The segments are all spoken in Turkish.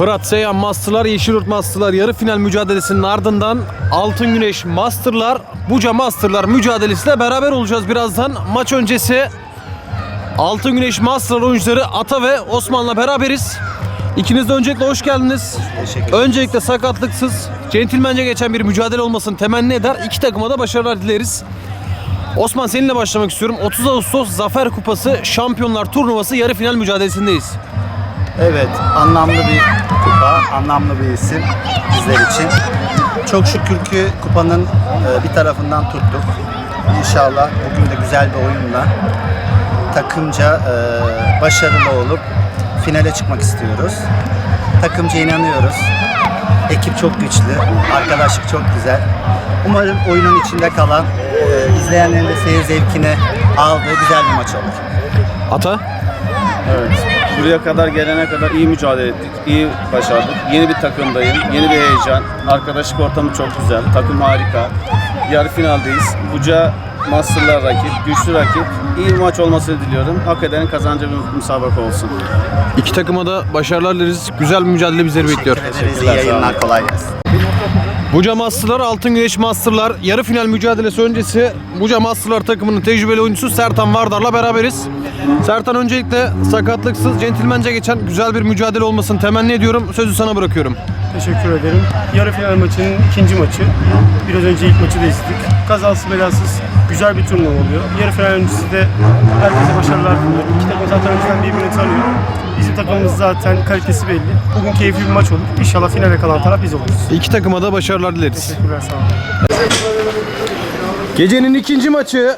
Fırat Seyhan Masterlar, Yeşilyurt Masterlar yarı final mücadelesinin ardından Altın Güneş Masterlar, Buca Masterlar mücadelesiyle beraber olacağız birazdan. Maç öncesi Altın Güneş Masterlar oyuncuları Ata ve Osman'la beraberiz. İkiniz de öncelikle hoş geldiniz. Öncelikle sakatlıksız, centilmence geçen bir mücadele olmasını temenni eder. İki takıma da başarılar dileriz. Osman seninle başlamak istiyorum. 30 Ağustos Zafer Kupası Şampiyonlar Turnuvası yarı final mücadelesindeyiz. Evet, anlamlı bir kupa, anlamlı bir isim bizler için. Çok şükür ki kupanın e, bir tarafından tuttuk. İnşallah bugün de güzel bir oyunla takımca e, başarılı olup finale çıkmak istiyoruz. Takımca inanıyoruz. Ekip çok güçlü, arkadaşlık çok güzel. Umarım oyunun içinde kalan, e, izleyenlerin de seyir zevkini aldığı güzel bir maç olur. Ata? Evet. Buraya kadar gelene kadar iyi mücadele ettik. iyi başardık. Yeni bir takımdayım. Yeni bir heyecan. Arkadaşlık ortamı çok güzel. Takım harika. Yarı finaldeyiz. Buca Master'lar rakip, güçlü rakip. İyi bir maç olmasını diliyorum. Hak edenin kazancı bir müsabaka olsun. İki takıma da başarılar dileriz. Güzel bir mücadele bizleri bekliyor. Teşekkür ederiz, iyi yayınlar, kolay gelsin. Buca Masterlar, Altın Güneş Masterlar yarı final mücadelesi öncesi Buca Masterlar takımının tecrübeli oyuncusu Sertan Vardar'la beraberiz. Sertan öncelikle sakatlıksız, centilmence geçen güzel bir mücadele olmasını temenni ediyorum. Sözü sana bırakıyorum. Teşekkür ederim. Yarı final maçının ikinci maçı. Biraz önce ilk maçı da izledik. Kazasız belasız güzel bir turnuva oluyor. Yarı final öncesi de herkese başarılar diliyorum. İki takım zaten önceden birbirini tanıyor. Bizim takımımız zaten kalitesi belli. Bugün keyifli bir maç olur. İnşallah finale kalan taraf biz oluruz. İki takıma da başarılar dileriz. Teşekkürler sağ olun. Gecenin ikinci maçı,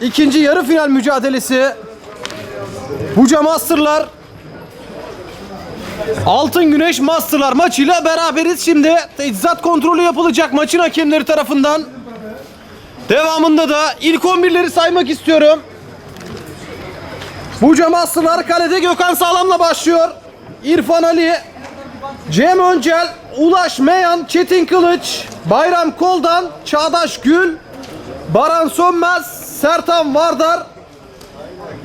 ikinci yarı final mücadelesi. Buca Masterlar, Altın Güneş Masterlar maçıyla beraberiz. Şimdi teçhizat kontrolü yapılacak maçın hakemleri tarafından. Devamında da ilk 11'leri saymak istiyorum. Buca Masterlar kalede Gökhan Sağlam'la başlıyor. İrfan Ali, Cem Öncel, Ulaş Meyan, Çetin Kılıç, Bayram Koldan, Çağdaş Gül, Baran Sönmez, Sertan Vardar,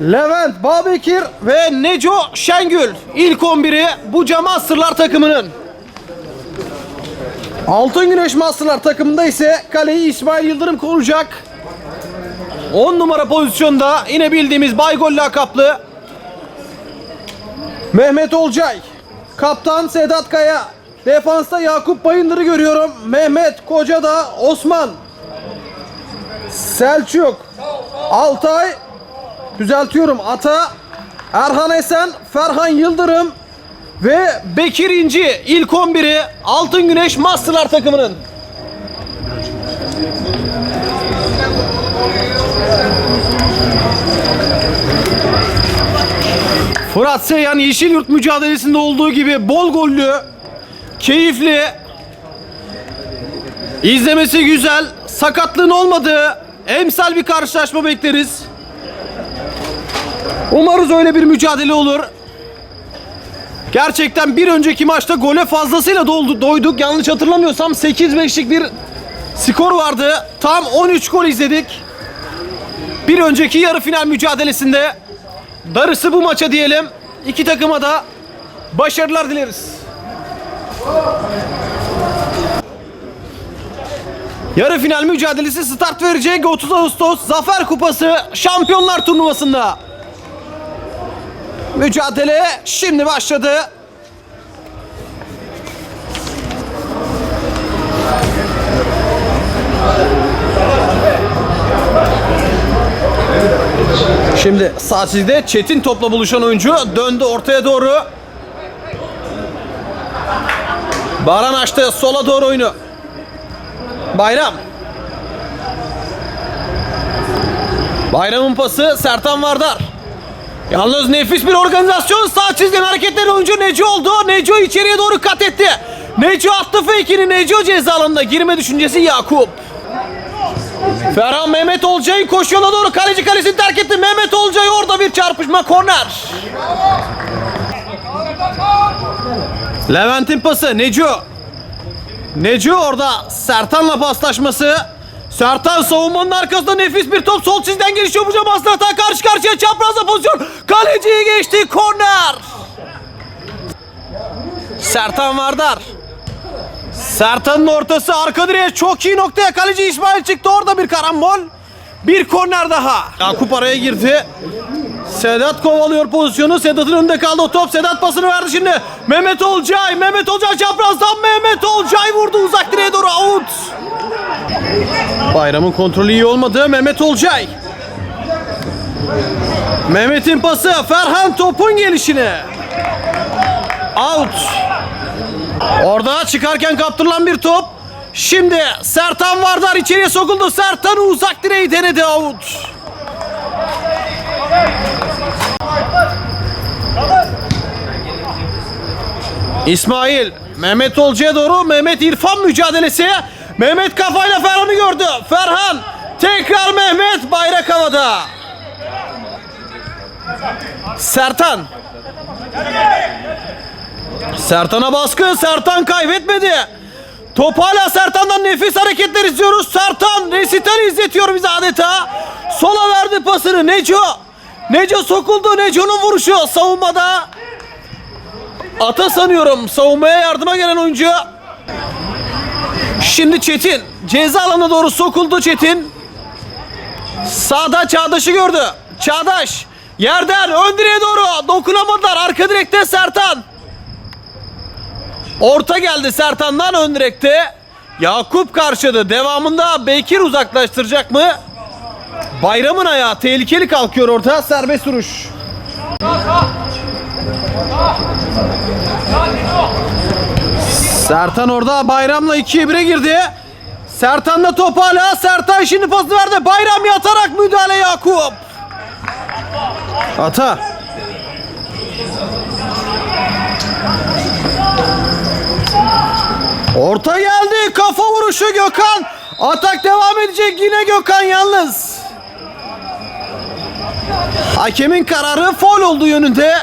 Levent Babekir ve Neco Şengül. İlk 11'i Buca Masterlar takımının. Altın Güneş Masterlar takımında ise kaleyi İsmail Yıldırım koruyacak. 10 numara pozisyonda yine bildiğimiz Baygol lakaplı Mehmet Olcay. Kaptan Sedat Kaya. Defansta Yakup Bayındır'ı görüyorum. Mehmet Kocada Osman. Selçuk. Altay. Düzeltiyorum. Ata. Erhan Esen. Ferhan Yıldırım. Ve Bekir İnci ilk 11'i Altın Güneş Masterlar takımının. Fırat Seyhan Yeşilyurt mücadelesinde olduğu gibi bol gollü, keyifli, izlemesi güzel, sakatlığın olmadığı emsal bir karşılaşma bekleriz. Umarız öyle bir mücadele olur. Gerçekten bir önceki maçta gole fazlasıyla doldu, doyduk. Yanlış hatırlamıyorsam 8-5'lik bir skor vardı. Tam 13 gol izledik. Bir önceki yarı final mücadelesinde Darısı bu maça diyelim. İki takıma da başarılar dileriz. Yarı final mücadelesi start verecek 30 Ağustos Zafer Kupası Şampiyonlar Turnuvası'nda. Mücadele şimdi başladı. Şimdi sağ çizgide Çetin topla buluşan oyuncu döndü ortaya doğru. Baran açtı sola doğru oyunu. Bayram. Bayram'ın pası Sertan Vardar. Yalnız nefis bir organizasyon sağ çizgiden hareketleri oyuncu Neco oldu. Neco içeriye doğru kat etti. Neco attı fake'ini Neco ceza alanına girme düşüncesi Yakup. Ferhan Mehmet Olcay koşuyorla doğru kaleci kalesini terk etti. Mehmet Olcay orada bir çarpışma korner. Levent'in pası Neco. Neco orada Sertan'la paslaşması. Sertan savunmanın arkasında nefis bir top sol çizden gelişiyor. Bu cam hata karşı karşıya çaprazla pozisyon. Kaleciyi geçti korner. Sertan Vardar. Sertan'ın ortası arka direğe çok iyi noktaya kaleci İsmail çıktı. Orada bir karambol. Bir korner daha. Yakup araya girdi. Sedat kovalıyor pozisyonu. Sedat'ın önünde kaldı o top. Sedat pasını verdi şimdi. Mehmet Olcay. Mehmet Olcay çaprazdan Mehmet Olcay vurdu uzak direğe doğru out. Bayramın kontrolü iyi olmadı. Mehmet Olcay. Mehmet'in pası. Ferhan topun gelişine. Out. Orada çıkarken kaptırılan bir top. Şimdi Sertan Vardar içeriye sokuldu. Sertan uzak direği denedi out. İsmail Mehmet Olcay'a doğru Mehmet İrfan mücadelesi. Mehmet kafayla Ferhan'ı gördü. Ferhan tekrar Mehmet bayrak havada. Sertan Sertan'a baskı. Sertan kaybetmedi. Top hala Sertan'dan nefis hareketler izliyoruz. Sertan resital izletiyor bize adeta. Sola verdi pasını Neco. Neco sokuldu. Neco'nun vuruşu savunmada. Ata sanıyorum savunmaya yardıma gelen oyuncu. Şimdi Çetin. Ceza alanına doğru sokuldu Çetin. Sağda Çağdaş'ı gördü. Çağdaş. Yerden ön direğe doğru dokunamadılar. Arka direkte Sertan. Orta geldi Sertan'dan ön direkte. Yakup karşıladı. Devamında Bekir uzaklaştıracak mı? Bayramın ayağı tehlikeli kalkıyor orta. Serbest vuruş. Sertan orada Bayram'la 2'ye 1'e girdi. Sertan'da top hala. Sertan şimdi pasını verdi. Bayram yatarak müdahale Yakup. Ata. Orta geldi. Kafa vuruşu Gökhan. Atak devam edecek. Yine Gökhan yalnız. Hakemin kararı foul olduğu yönünde.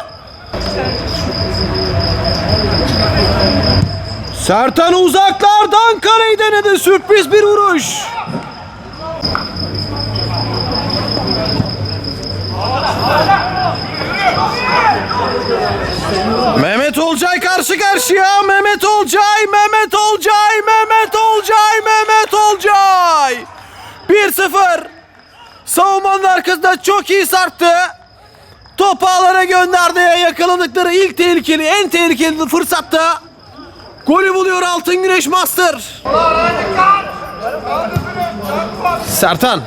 Sertan uzaklardan kaleyi denedi. Sürpriz bir vuruş. Mehmet Olcay karşı karşıya. Mehmet Olcay, Mehmet Olcay, Mehmet Olcay, Mehmet Olcay. 1-0. Savunmanın arkasında çok iyi sarktı. Top ağlara gönderdi. Yakaladıkları ilk tehlikeli, en tehlikeli fırsatta. Golü buluyor Altın Güneş Master. Sertan.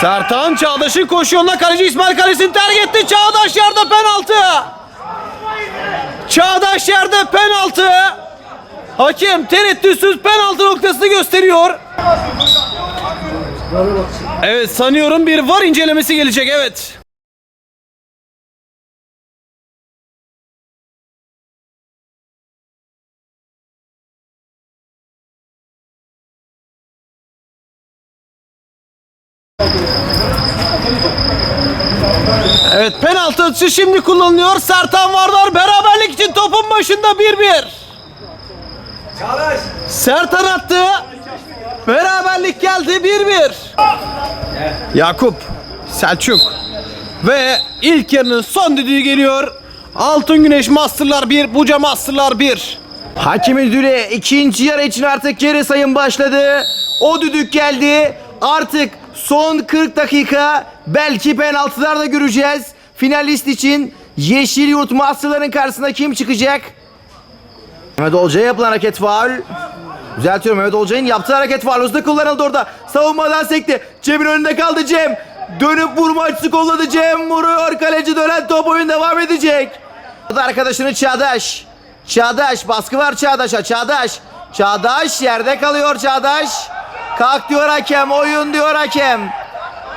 Sertan Çağdaş'ın koşu yoluna kaleci İsmail Kalesi'ni terk etti. Çağdaş yerde penaltı. Çağdaş yerde penaltı. Hakem tereddütsüz penaltı noktasını gösteriyor. Evet sanıyorum bir var incelemesi gelecek evet. Evet penaltı atışı şimdi kullanılıyor. Sertan Vardar beraberlik için topun başında 1-1. Sertan attı. Beraberlik geldi 1-1. Yakup, Selçuk ve ilk yarının son düdüğü geliyor. Altın Güneş Masterlar 1, Buca Masterlar 1. Hakemin düdüğü ikinci yarı için artık geri sayım başladı. O düdük geldi. Artık son 40 dakika belki penaltılar da göreceğiz. Finalist için Yeşil Yurt Masterların karşısında kim çıkacak? Mehmet Olcay'a yapılan hareket faul. Düzeltiyorum Mehmet Olcay'ın yaptığı hareket faul. Hızlı kullanıldı orada. Savunmadan sekti. Cem'in önünde kaldı Cem. Dönüp vurma açısı kolladı Cem. Vuruyor. Kaleci dönen top oyun devam edecek. Arkadaşını Çağdaş. Çağdaş baskı var Çağdaş'a. Çağdaş. Çağdaş yerde kalıyor Çağdaş. Kalk diyor hakem. Oyun diyor hakem.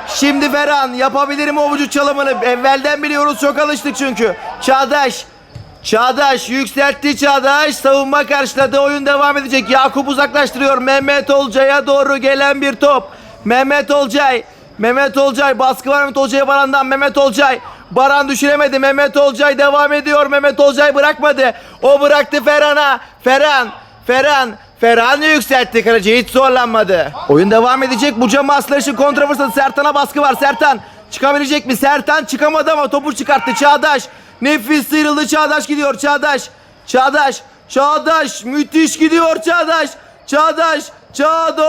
Şimdi Ferhan yapabilirim o vücut çalımını. Evvelden biliyoruz çok alıştık çünkü. Çağdaş. Çağdaş yükseltti Çağdaş. Savunma karşıladı. Oyun devam edecek. Yakup uzaklaştırıyor. Mehmet Olcay'a doğru gelen bir top. Mehmet Olcay. Mehmet Olcay baskı var Mehmet Olcay'a Baran'dan Mehmet Olcay. Baran düşüremedi. Mehmet Olcay devam ediyor. Mehmet Olcay bırakmadı. O bıraktı Ferhan'a. Ferhan. Ferhan. Ferhan yükseltti kaleci hiç zorlanmadı. Oyun devam edecek. Bu cam için kontra fırsatı. Sertan'a baskı var. Sertan. çıkabilecek mi? Sertan çıkamadı ama topu çıkarttı. Çağdaş nefis sıyrıldı. Çağdaş gidiyor. Çağdaş. Çağdaş. Çağdaş müthiş gidiyor Çağdaş. Çağdaş. Çağdaş.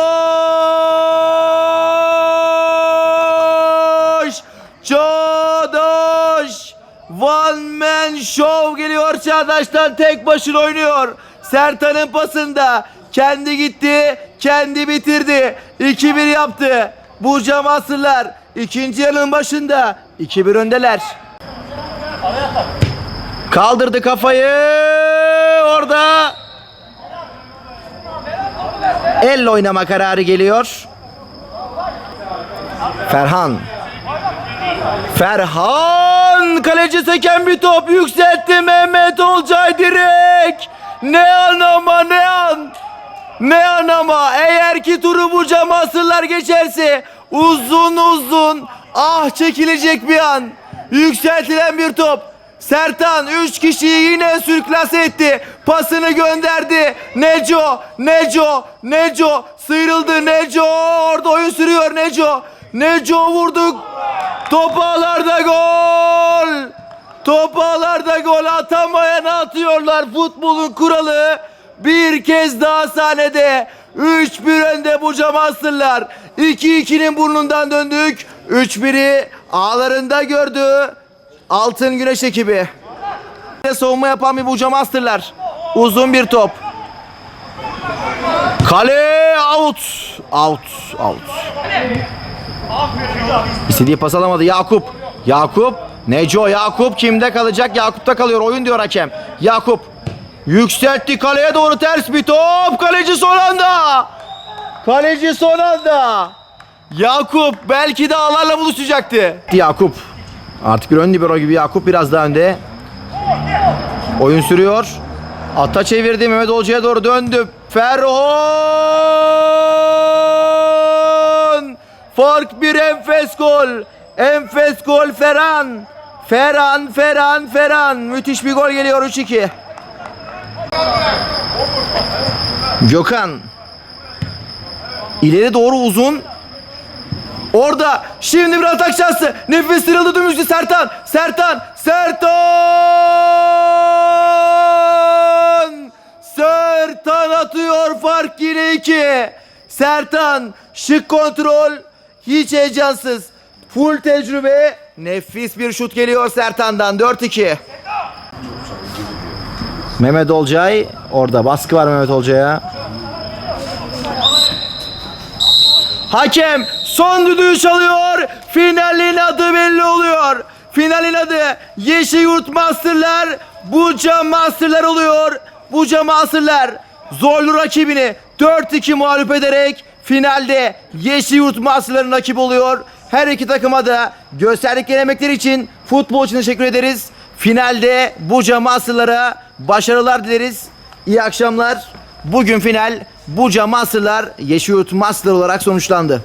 Çağdaş. One man show geliyor Çağdaş'tan tek başına oynuyor. Sertan'ın pasında kendi gitti, kendi bitirdi. 2-1 yaptı. Burca Masırlar ikinci yarının başında 2-1 öndeler. Kaldırdı kafayı orada. Elle oynama kararı geliyor. Ferhan. Ferhan kaleci seken bir top yükseltti Mehmet Olcay direkt. Ne anama ne an. Ne anama eğer ki turu bu camasırlar geçerse uzun uzun ah çekilecek bir an. Yükseltilen bir top. Sertan 3 kişiyi yine sürklase etti. Pasını gönderdi. Neco, Neco, Neco sıyrıldı. Neco orada oyun sürüyor Neco. Neco vurdu. Top ağlarda gol. Top ağlarda gol atamayan atıyorlar. Futbolun kuralı bir kez daha sahnede. 3-1 önde bu Masterlar. 2-2'nin burnundan döndük. 3-1'i ağlarında gördü. Altın Güneş ekibi. Savunma yapan bir Buca Masterlar. Uzun bir top. Kale out. Out. Out. İstediği pas alamadı Yakup. Yakup. Neco Yakup kimde kalacak? Yakup'ta kalıyor. Oyun diyor hakem. Yakup. Yükseltti kaleye doğru ters bir top. Kaleci son anda. Kaleci son anda. Yakup belki de ağlarla buluşacaktı. Yakup. Artık bir ön libero gibi Yakup biraz daha önde. Oyun sürüyor. Ata çevirdi Mehmet Olcay'a doğru döndü. Ferhan! Fark bir enfes gol. Enfes gol Ferhan. Ferhan, Ferhan, Ferhan. Müthiş bir gol geliyor 3-2. Gökhan. İleri doğru uzun. Orada şimdi bir atak şansı. Nefis sıyrıldı dümüştü Sertan. Sertan. Sertan. Sertan atıyor fark yine iki. Sertan şık kontrol. Hiç heyecansız. Full tecrübe. Nefis bir şut geliyor Sertan'dan. 4-2. Mehmet Olcay. Orada baskı var Mehmet Olcay'a. Hakem son düdüğü çalıyor. Finalin adı belli oluyor. Finalin adı Yeşilyurt Masterlar, Buca Masterlar oluyor. Buca Masterlar zorlu rakibini 4-2 mağlup ederek finalde Yeşilyurt Masterlar'ın rakibi oluyor. Her iki takıma da gösterdikleri emekler için futbol için teşekkür ederiz. Finalde Buca Masterlar'a başarılar dileriz. İyi akşamlar. Bugün final Buca Masterlar Yeşilyurt Master olarak sonuçlandı.